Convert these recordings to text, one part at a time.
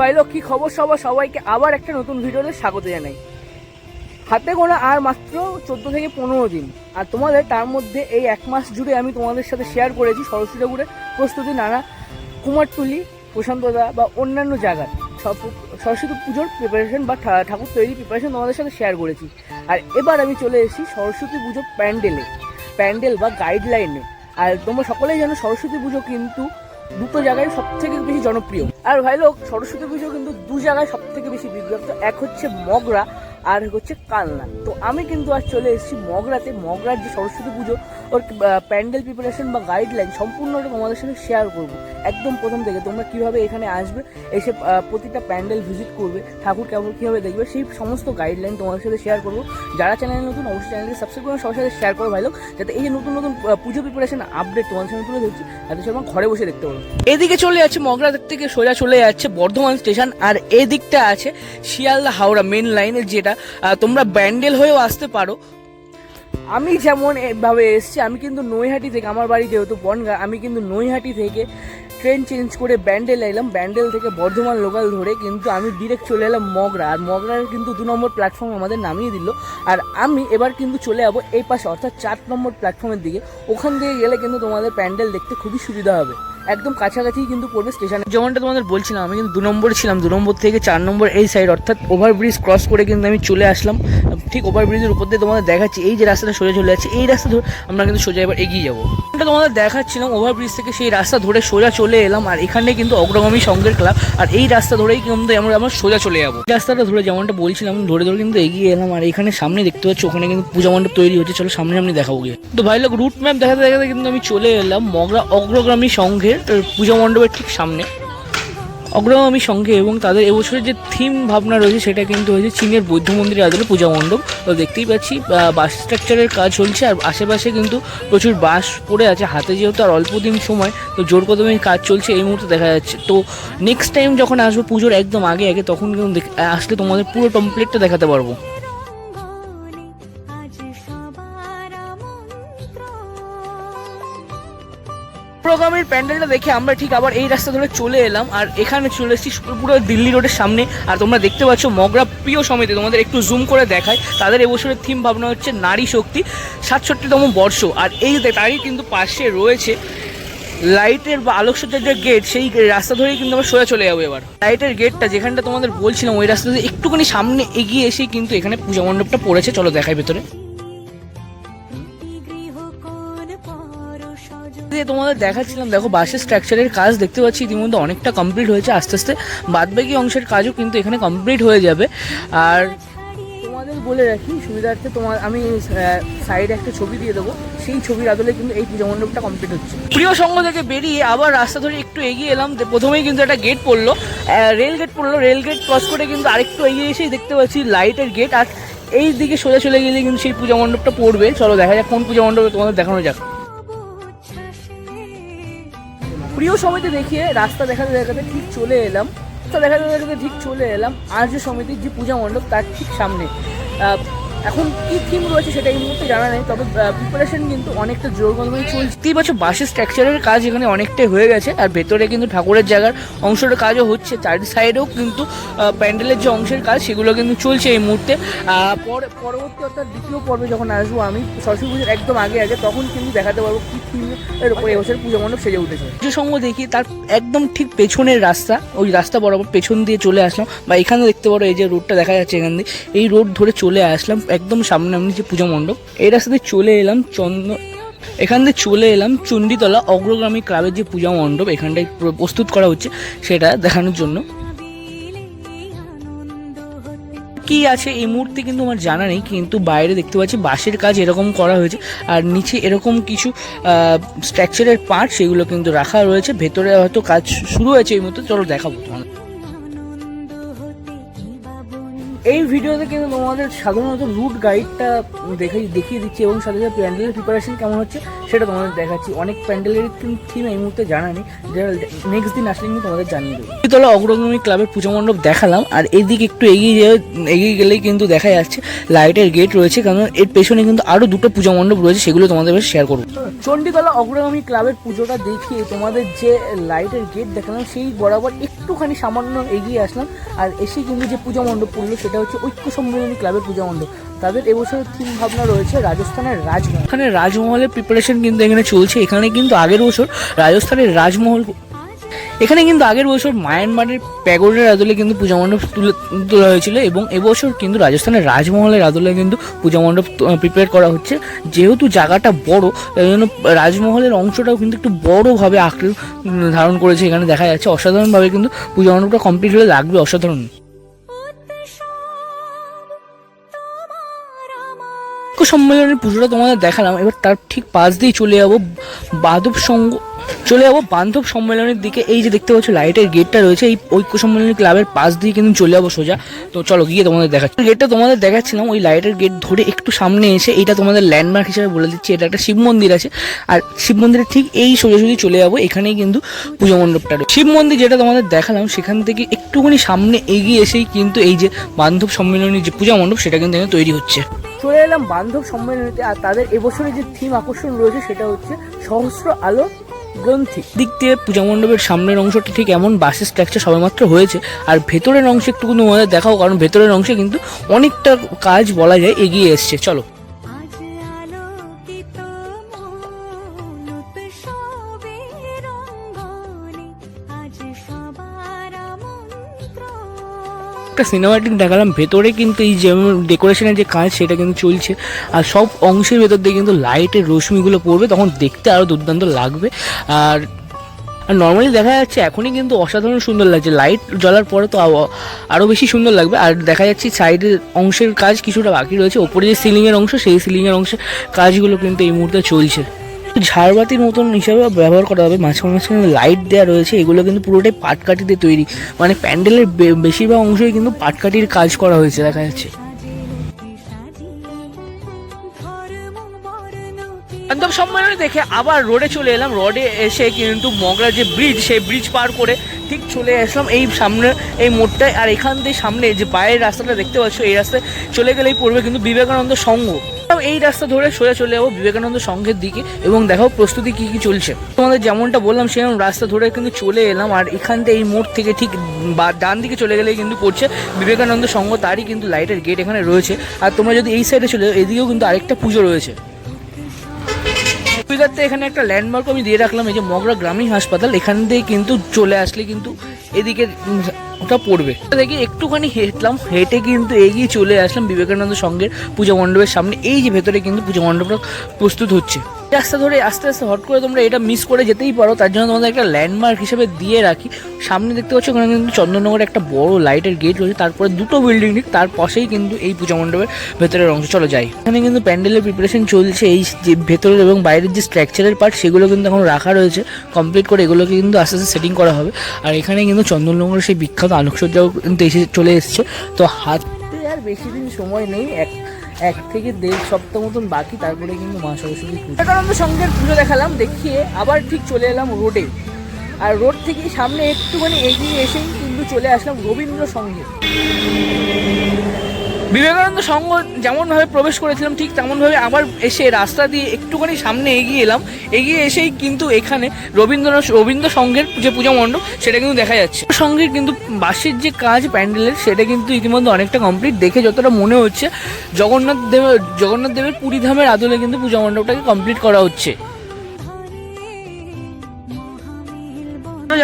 ভাই লোক, কি খবর সবার? সবাইকে আবার একটা নতুন ভিডিওতে স্বাগত জানাই। হাতে গোনা আর মাত্র চোদ্দ থেকে পনেরো দিন। আর তোমাদের তার মধ্যে এই এক মাস জুড়ে আমি তোমাদের সাথে শেয়ার করেছি সরস্বতী ঠাকুরের প্রস্তুতি, নানা কুমারটুলি প্রশান্তদা বা অন্যান্য জায়গার সরস্বতী পুজোর প্রিপারেশন বা ঠাকুর তৈরি প্রিপারেশন তোমাদের সাথে শেয়ার করেছি। আর এবার আমি চলে এসেছি সরস্বতী পুজোর প্যান্ডেলে। প্যান্ডেল বা গাইডলাইনে আর তোমরা সকলেই জানো সরস্বতী পুজো কিন্তু দুটো জায়গায় সব থেকে বেশি জনপ্রিয়। আর ভাই লোক, সরস্বতী পুজো কিন্তু দু জায়গায় সব থেকে বেশি বিজ্ঞপ্ত এক হচ্ছে মগরা, আর হচ্ছে কালনা। তো আমি কিন্তু আজ চলে এসেছি মগরাতে। মগরার যে সরস্বতী পুজো ওর প্যান্ডেল প্রিপারেশন বা গাইডলাইন সম্পূর্ণটা তোমাদের সাথে শেয়ার করব। একদম প্রথম থেকে তোমরা কীভাবে এখানে আসবে, এসে প্রতিটা প্যান্ডেল ভিজিট করবে, ঠাকুর কেমন কীভাবে দেখবে, সেই সমস্ত গাইডলাইন তোমাদের সাথে শেয়ার করব। যারা চ্যানেল নতুন, অবশ্যই চ্যানেলকে সাবস্ক্রাইব করে, সবার সাথে শেয়ার করো ভাই লোক, যাতে এই যে নতুন নতুন পুজো প্রিপারেশন আপডেট তোমাদের সামনে তুলে ধরছি যাতে সবাই ঘরে বসে দেখতে পারো। এদিকে চলে যাচ্ছে মগরা থেকে সোজা চলে যাচ্ছে বর্ধমান স্টেশন আর এদিকটা আছে শিয়ালদা হাওড়া মেন লাইনের যেটা তোমরা ব্যান্ডেল হয়েও আসতে পারো। আমি যেমন এভাবে এসেছি, আমি কিন্তু নৈহাটি থেকে, আমার বাড়ি যেহেতু বনগা, আমি কিন্তু নৈহাটি থেকে ট্রেন চেঞ্জ করে ব্যান্ডেল এলাম। ব্যান্ডেল থেকে বর্ধমান লোকাল ধরে কিন্তু আমি ডিরেক্ট চলে এলাম মগরা। আর মগরার কিন্তু দু নম্বর প্ল্যাটফর্ম আমাদের নামিয়ে দিল। আর আমি এবার কিন্তু চলে যাব এই পাশে, অর্থাৎ চার নম্বর প্ল্যাটফর্মের দিকে। ওখান দিয়ে গেলে কিন্তু তোমাদের প্যান্ডেল দেখতে খুবই সুবিধা হবে। একদম কাছাকাছি কিন্তু পড়বে স্টেশনে। যেমনটা তোমাদের বলছিলাম, আমি কিন্তু দু নম্বরে ছিলাম, দু নম্বর থেকে চার নম্বর এই সাইড অর্থাৎ ওভারব্রিজ ক্রস করে কিন্তু আমি চলে আসলাম। ঠিক ওভারব্রিজের উপর দিয়ে তোমাদের দেখাচ্ছি, এই যে রাস্তাটা সোজা চলে যাচ্ছে, এই রাস্তা ধরে আমরা কিন্তু সোজা এবার এগিয়ে যাব। এটা তোমাদের দেখাচ্ছিলাম ওভারব্রিজ থেকে সেই রাস্তা ধরে সোজা চলে এলাম, আর এখানে কিন্তু অগ্রগামী সংঘের ক্লাব আর এই রাস্তা ধরেই কিন্তু আমরা আমরা সোজা চলে যাব। রাস্তাটা ধরে যেমনটা বলছিলাম, ধরে ধরে কিন্তু এগিয়ে এলাম, আর এখানে সামনে দেখতে পাচ্ছি, ওখানে কিন্তু পূজা মণ্ডপ তৈরি হচ্ছে, চলো সামনে সামনে দেখাবো গিয়ে। তো ভাই লোক রুট ম্যাপ দেখাতে দেখাতে কিন্তু আমি চলে এলাম, মগরা অগ্রগামী সংঘের আহ, পূজা মণ্ডপের ঠিক সামনে। অগ্রগামী সংঘে এবং তাদের এবছরের যে থিম ভাবনা রয়েছে সেটা কিন্তু হয়েছে চীনের বৌদ্ধ মন্দিরের আদলে পূজা মণ্ডপ। তো দেখতেই পাচ্ছি বাস স্ট্রাকচারের কাজ চলছে আর আশেপাশে কিন্তু প্রচুর বাস পড়ে আছে। হাতে যেহেতু আর অল্প দিন সময় তো জোর কদমে কাজ চলছে এই মুহূর্তে দেখা যাচ্ছে। তো নেক্সট টাইম যখন আসব পুজোর একদম আগে আগে তখন কিন্তু আসলে তোমাদের পুরো কমপ্লিটটা দেখাতে পারব। প্রোগ্রামের প্যান্ডেলটা দেখে আমরা ঠিক আবার এই রাস্তা ধরে চলে এলাম, আর এখানে চলে এসেছি পুরো দিল্লি রোডের সামনে। আর তোমরা দেখতে পাচ্ছ মগরা প্রিয় সমিতি, তোমাদের একটু জুম করে দেখায় তাদের এবছরের থিম ভাবনা হচ্ছে নারী শক্তি, সাতষট্টিতম বর্ষ। আর এই তারই কিন্তু পাশে রয়েছে লাইটের বা আলোকসজ্জার যে গেট সেই রাস্তা ধরেই কিন্তু আমরা সোজা চলে যাব এবার। লাইটের গেটটা যেখানটা তোমাদের বলছিলাম, ওই রাস্তা দিয়ে একটুখানি সামনে এগিয়ে এসেই কিন্তু এখানে পূজা মণ্ডপটা পড়েছে। চলো দেখাই ভেতরে। তোমাদের দেখাচ্ছিলাম, দেখো বাসের স্ট্রাকচারের কাজ দেখতে পাচ্ছি, ইতিমধ্যে অনেকটা কমপ্লিট হয়েছে আস্তে আস্তে। বাদবাকি অংশের কাজও কিন্তু এখানে কমপ্লিট হয়ে যাবে। আর তোমাদের বলে রাখি, সুবিধার্থে তোমার, আমি সাইডে একটা ছবি দিয়ে দেবো। সেই ছবির আদলে কিন্তু এই পূজা মণ্ডপটা কমপ্লিট হচ্ছে। প্রিয় সঙ্গ থেকে বেরিয়ে আবার রাস্তা ধরে একটু এগিয়ে এলাম। প্রথমেই কিন্তু একটা গেট পড়ল। রেল গেট পড়ল। রেল গেট ক্রস করে কিন্তু আরেকটু এগিয়ে এসেই দেখতে পাচ্ছি লাইটের গেট আর এই দিকে সোজা চলে গেলে কিন্তু সেই পূজা মণ্ডপটা পড়বে। চলো দেখা যাক কোন পূজা মণ্ডপে তোমাদের দেখানো যাক। প্রিয় সমিতি দেখিয়ে রাস্তা দেখাতে দেখাতে ঠিক চলে এলাম। রাস্তা দেখাতে দেখাতে ঠিক চলে এলাম। আর্য সমিতির যে পূজা মণ্ডপ, তার ঠিক সামনে। এখন কি থিম রয়েছে সেটা এই মুহূর্তে জানা নেই, তবে প্রিপারেশন কিন্তু অনেকটা জোর কদমে চলছে। দেখতেই পাচ্ছ বাসের স্ট্রাকচারের কাজ এখানে অনেকটাই হয়ে গেছে, আর ভেতরে কিন্তু ঠাকুরের জায়গার অংশের কাজও হচ্ছে, চার সাইডেও কিন্তু প্যান্ডেলের যে অংশের কাজ সেগুলো কিন্তু চলছে এই মুহূর্তে। পরবর্তী অর্থাৎ দ্বিতীয় পর্বে যখন আসব আমি, সরস্বতী পুজোর একদম আগে আগে, তখন কিন্তু দেখাতে পারব কি থিমের উপরে এবছর পুজো মণ্ডপ সেজে উঠেছে। পুজো সঙ্গ দেখি, তার একদম ঠিক পেছনের রাস্তা, ওই রাস্তা বরাবর পেছন দিয়ে চলে আসলাম, বা এখানে দেখতে পারো এই যে রোডটা দেখা যাচ্ছে এখান দিয়ে, এই রোড ধরে চলে আসলাম একদম সামনে সামনে যে পূজা মণ্ডপ, এই রাস্তা দিয়ে চলে এলাম চন্দ্র এখান দিয়ে চলে এলাম চণ্ডীতলা অগ্রগামী ক্লাবের যে পূজা মণ্ডপ, এখানটায় প্র- প্রস্তুত করা হচ্ছে, সেটা দেখানোর জন্য। কি আছে এই মুহূর্তে কিন্তু আমার জানা নেই, কিন্তু বাইরে দেখতে পাচ্ছি বাঁশের কাজ এরকম করা হয়েছে, আর নিচে এরকম কিছু স্ট্রাকচারের পার্ট, সেগুলো কিন্তু রাখা রয়েছে, ভেতরে হয়তো কাজ শুরু হয়েছে এই মুহূর্তে, চলো দেখাবো বা এই ভিডিওতে কিন্তু তোমাদের সাধারণত রুট গাইডটা দেখাই দেখিয়ে দিচ্ছি এবং সাথে সাথে প্যান্ডেলের প্রিপারেশন কেমন হচ্ছে সেটা তোমাদের দেখাচ্ছি। অনেক প্যান্ডেলের থিম এই মুহূর্তে জানা নেই। যেটা নেক্সট দিন আসলে কিন্তু তোমাদের জানিয়ে দেবো। তলা অগ্রগামী ক্লাবের পুজো মণ্ডপ দেখালাম আর এইদিকে একটু এগিয়ে যাওয়া এগিয়ে গেলেই কিন্তু দেখা যাচ্ছে লাইটের গেট রয়েছে কারণ এর পেছনে কিন্তু আরও দুটো পূজা মণ্ডপ রয়েছে, সেগুলো তোমাদের শেয়ার করব। চণ্ডীতলা অগ্রগামী ক্লাবের পুজোটা দেখিয়ে তোমাদের যে লাইটের গেট দেখালাম, সেই বরাবর একটুখানি সামান্য এগিয়ে আসলাম আর এসে কিন্তু যে পূজা মণ্ডপ পড়ল সেটা হচ্ছে ঐক্য সম্মেলনী ক্লাবের পূজা মণ্ডপ। তাদের এবছর থিম ভাবনা রয়েছে রাজস্থানের রাজমহল। এখানে রাজমহলের প্রিপারেশন কিন্তু এখানে চলছে। এখানে কিন্তু আগের বছর রাজস্থানের রাজমহল এখানে কিন্তু আগের বছর মায়ানমারের প্যাগোডের আদলে কিন্তু পূজা মণ্ডপ তুলে তোলা হয়েছিল এবং এবছর কিন্তু রাজস্থানের রাজমহলের আদলে কিন্তু পূজা মণ্ডপ প্রিপেয়ার করা হচ্ছে। যেহেতু জায়গাটা বড়, তাই জন্য রাজমহলের অংশটাও কিন্তু একটু বড়োভাবে আঁকড়ে ধারণ করেছে। এখানে দেখা যাচ্ছে অসাধারণভাবে কিন্তু পূজা মণ্ডপটা কমপ্লিট হলে লাগবে অসাধারণ। সম্মেলনের পুজোটা তোমাদের দেখালাম। এবার তার ঠিক পাশ দিয়ে চলে যাব বাদব সঙ্গ চলে যাব বান্ধব সম্মেলনের দিকে। এই যে দেখতে পাচ্ছ, লাইটের গেটটা রয়েছে। এই ঐক্য সম্মেলনী ক্লাবের পাশ দিয়ে কিন্তু চলে যাব সোজা। তো চলো, গিয়ে তোমাদের দেখাচ্ছি। গেটটা তোমাদের দেখাচ্ছিলাম। ওই লাইটের গেট ধরে একটু সামনে এসে এটা তোমাদের ল্যান্ডমার্ক হিসেবে বলে দিচ্ছি। এটা একটা শিব মন্দির আছে। আর শিব মন্দিরের ঠিক এই সোজাসুজি চলে যাব। এখানেই কিন্তু পুজো মণ্ডপটা রয়েছে। শিব মন্দির যেটা তোমাদের দেখালাম, সেখান থেকে একটুখানি সামনে এগিয়ে এসেই কিন্তু এই যে বান্ধব সম্মেলনের যে পূজা মণ্ডপ, সেটা কিন্তু এখানে তৈরি হচ্ছে। চলে এলাম বান্ধব সম্মেলনীতে। আর তাদের এবছরের যে থিম আকর্ষণ রয়েছে, সেটা হচ্ছে সহস্র আলো গ্রন্থি। দিক দিয়ে পূজা মণ্ডপের সামনের অংশটা ঠিক এমন বাসের স্ট্রাকচার সবেমাত্র হয়েছে, আর ভেতরের অংশে একটু মজা দেখাও, কারণ ভেতরের অংশে কিন্তু অনেকটা কাজ বলা যায়, এগিয়ে এসছে। চলো। একটা সিনেমাটিক দেখালাম, ভেতরে কিন্তু এই যে ডেকোরেশনের যে কাজ সেটা কিন্তু চলছে। আর সব অংশের ভেতর দিয়ে কিন্তু লাইটের রশ্মিগুলো পড়বে, তখন দেখতে আরও দুর্দান্ত লাগবে। আর আর নর্মালি দেখা যাচ্ছে এখনই কিন্তু অসাধারণ সুন্দর লাগছে। লাইট জ্বলার পরে তো আরও- বেশি সুন্দর লাগবে। আর দেখা যাচ্ছে সাইডের অংশের কাজ কিছুটা বাকি রয়েছে। ওপরে যে সিলিংয়ের অংশ, সেই সিলিংয়ের অংশে কাজগুলো কিন্তু এই মুহূর্তে চলছে। ঝাড়বাতির মতন হিসাবে ব্যবহার করা হবে। মাঝখানে মাঝখানে লাইট দেওয়া রয়েছে। এগুলো কিন্তু পুরোটাই পাটকাঠিতে তৈরি। মানে প্যান্ডেলের বেশিরভাগ অংশই কিন্তু পাটকাঠির কাজ করা হয়েছে, দেখা যাচ্ছে। বান্ধব সম্মেলনে দেখে আবার রোডে চলে এলাম। রোডে এসে কিন্তু মগরা যে ব্রিজ সেই ব্রিজ পার করে ঠিক চলে আসলাম এই সামনে, এই মোড়টায়। আর এখান থেকে সামনে যে বাইরের রাস্তাটা দেখতে পাচ্ছ, এই রাস্তায় চলে গেলেই পড়বে কিন্তু বিবেকানন্দ সংঘ। এই রাস্তা ধরে সোজা চলে যাব বিবেকানন্দ সংঘের দিকে এবং দেখাও প্রস্তুতি কি কি চলছে। তোমাদের যেমনটা বললাম, সেরকম রাস্তা ধরে কিন্তু চলে এলাম। আর এখান থেকে এই মোড় থেকে ঠিক ডান দিকে চলে গেলেই কিন্তু পড়ছে বিবেকানন্দ সংঘ। তারই কিন্তু লাইটের গেট এখানে রয়েছে। আর তোমরা যদি এই সাইডে চলে যাও, এদিকেও কিন্তু আরেকটা পুজো রয়েছে। সুবিধার্থে এখানে একটা ল্যান্ডমার্ক আমি দিয়ে রাখলাম, এই যে মগরা গ্রামীণ হাসপাতাল, এখান দিয়ে কিন্তু চলে আসলে কিন্তু এদিকে ওটা পড়বে। দেখি একটুখানি হেঁটলাম, হেঁটে কিন্তু এগিয়ে চলে আসলাম বিবেকানন্দ সঙ্গের পূজা মণ্ডপের সামনে। এই যে ভেতরে কিন্তু পূজা মণ্ডপটা প্রস্তুত হচ্ছে। রাস্তা ধরে আস্তে আস্তে হট করে তোমরা এটা মিস করে যেতেই পারো। তার জন্য তোমাদের একটা ল্যান্ডমার্ক হিসেবে দিয়ে রাখি। সামনে দেখতে পাচ্ছ, ওখানে কিন্তু চন্দননগরে একটা বড় লাইটের গেট রয়েছে। তারপরে দুটো বিল্ডিং ঠিক তার পাশেই কিন্তু এই পূজা মণ্ডপের ভেতরের অংশ। চলো যাই। এখানে কিন্তু প্যান্ডেলের প্রিপারেশন চলছে। এই যে ভেতরের এবং বাইরের যে স্ট্রাকচারের পার্ট সেগুলো কিন্তু এখন রাখা রয়েছে। কমপ্লিট করে এগুলোকে কিন্তু আস্তে আস্তে সেটিং করা হবে। আর এখানে কিন্তু চন্দননগরের সেই বিখ্যাত আলোকসজ্জাও কিন্তু এসে চলে এসেছে। তো হাতে আর বেশি দিন সময় নেই। এক এক থেকে দেড় সপ্তাহ মতন বাকি, তারপরে কিন্তু মা সরস্বতী বিবেকানন্দ সঙ্গের পুজো দেখালাম, দেখিয়ে আবার ঠিক চলে এলাম রোডে। আর রোড থেকে সামনে একটুখানি এগিয়ে এসেই কিন্তু চলে আসলাম রবীন্দ্র সঙ্গে। বিবেকানন্দ সংঘ যেমনভাবে প্রবেশ করেছিলাম, ঠিক তেমনভাবে আবার এসে রাস্তা দিয়ে একটুখানি সামনে এগিয়ে এলাম। এগিয়ে এসেই কিন্তু এখানে রবীন্দ্রনাথ রবীন্দ্র সংঘের যে পূজা মণ্ডপ, সেটা কিন্তু দেখা যাচ্ছে। সঙ্গের কিন্তু বাসের যে কাজ, প্যান্ডেলের, সেটা কিন্তু ইতিমধ্যে অনেকটা কমপ্লিট। দেখে যতটা মনে হচ্ছে, জগন্নাথ দেবের জগন্নাথ দেবের পুরী ধামের আদলে কিন্তু পূজা মণ্ডপটাকে কমপ্লিট করা হচ্ছে।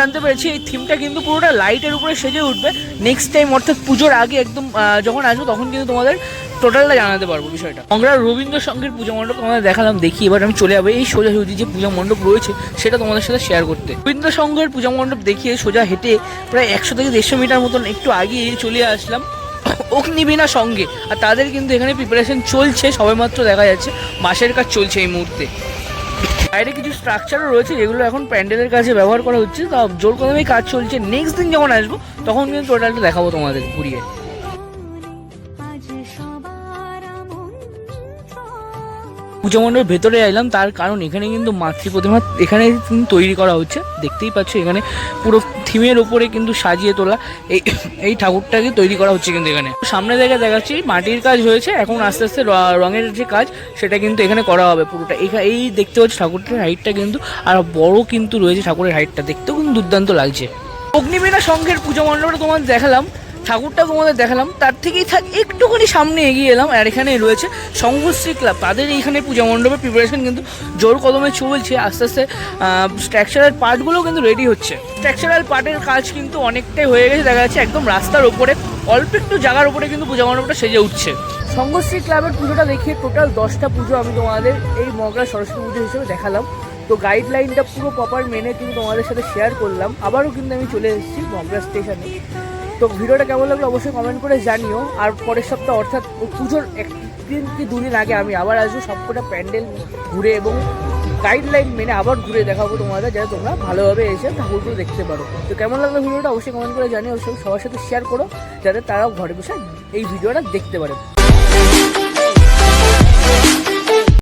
জানতে পেরেছি, এই থিমটা কিন্তু পুরোটা লাইটের উপরে সেজে উঠবে। নেক্সট টাইম অর্থাৎ পুজোর আগে একদম যখন আসব, তখন কিন্তু তোমাদের টোটালটা জানাতে পারব বিষয়টা। আমরা রবীন্দ্র সঙ্গের পূজা মণ্ডপ তোমাদের দেখালাম, দেখি এবার আমি চলে যাব। এই সোজাসুজি যে পূজা মণ্ডপ রয়েছে, সেটা তোমাদের সাথে শেয়ার করতে। রবীন্দ্র সঙ্গের পূজা মণ্ডপ দেখিয়ে সোজা হেঁটে প্রায় একশো থেকে দেড়শো মিটার মতন একটু আগে চলে আসলাম। অগ্নিবীণা সঙ্গে, আর তাদের কিন্তু এখানে প্রিপারেশন চলছে, সবেমাত্র দেখা যাচ্ছে। মাসের কাজ চলছে এই মুহূর্তে। বাইরে কিছু স্ট্রাকচারও রয়েছে যেগুলো এখন প্যান্ডেলের কাছে ব্যবহার করা হচ্ছে। তা জোর কদমেই কাজ চলছে। নেক্সট দিন যখন আসব, তখন কিন্তু টোটালটা দেখাবো তোমাদের ঘুরিয়ে। পুজো মণ্ডপের ভেতরে আইলাম তার কারণ এখানে কিন্তু মাতৃ প্রতিমা এখানে তৈরি করা হচ্ছে। দেখতেই পাচ্ছ, এখানে পুরো থিমের উপরে কিন্তু সাজিয়ে তোলা এই এই ঠাকুরটাকে তৈরি করা হচ্ছে কিন্তু এখানে। সামনে জায়গায় দেখাচ্ছি, মাটির কাজ হয়েছে, এখন আস্তে আস্তে রঙের যে কাজ, সেটা কিন্তু এখানে করা হবে পুরোটা। এই দেখতে পাচ্ছি ঠাকুরটার হাইটটা কিন্তু, আর বড় কিন্তু রয়েছে ঠাকুরের হাইটটা। দেখতেও কিন্তু দুর্দান্ত লাগছে। অগ্নিবীণা সংঘের পুজো মণ্ডপটা তোমার দেখালাম। ঠাকুরটা তোমাদের দেখালাম, তার থেকেই থাক, একটুখানি সামনে এগিয়ে এলাম, আর এখানে রয়েছে সংঘশ্রী ক্লাব। তাদের এইখানে পূজা মণ্ডপের প্রিপারেশন কিন্তু জোর কদমে চলছে, আস্তে আস্তে স্ট্রাকচারাল পার্টগুলোও কিন্তু রেডি হচ্ছে। স্ট্রাকচারাল পার্টের কাজ কিন্তু অনেকটাই হয়ে গেছে, দেখা যাচ্ছে একদম রাস্তার ওপরে অল্প একটু জায়গার উপরে কিন্তু পূজা মণ্ডপটা সেজে উঠছে। সংঘশ্রী ক্লাবের পুজোটা দেখিয়ে টোটাল দশটা পুজো আমি তোমাদের এই মগরা সরস্বতী পুজো হিসেবে দেখালাম। তো গাইডলাইনটা পুরো প্রপার মেনে কিন্তু তোমাদের সাথে শেয়ার করলাম। আবারও কিন্তু আমি চলে এসেছি মগরা স্টেশনে তো ভিডিওটা কেমন লাগল অবশ্যই কমেন্ট করে জানিও। আর পরের সপ্তাহ অর্থাৎ পুজোর একদিন কি দুদিন আগে আমি আবার আসব সবকটা প্যান্ডেল ঘুরে এবং গাইডলাইন মেনে আবার ঘুরে দেখাবো তোমাদের, যাতে তোমরা ভালোভাবে এসে ঠাকুরগুলো দেখতে পারো। তো কেমন লাগল ভিডিওটা অবশ্যই কমেন্ট করে জানিও সবার সাথে শেয়ার করো, যাতে তারাও ঘরে বসে এই ভিডিওটা দেখতে পারে।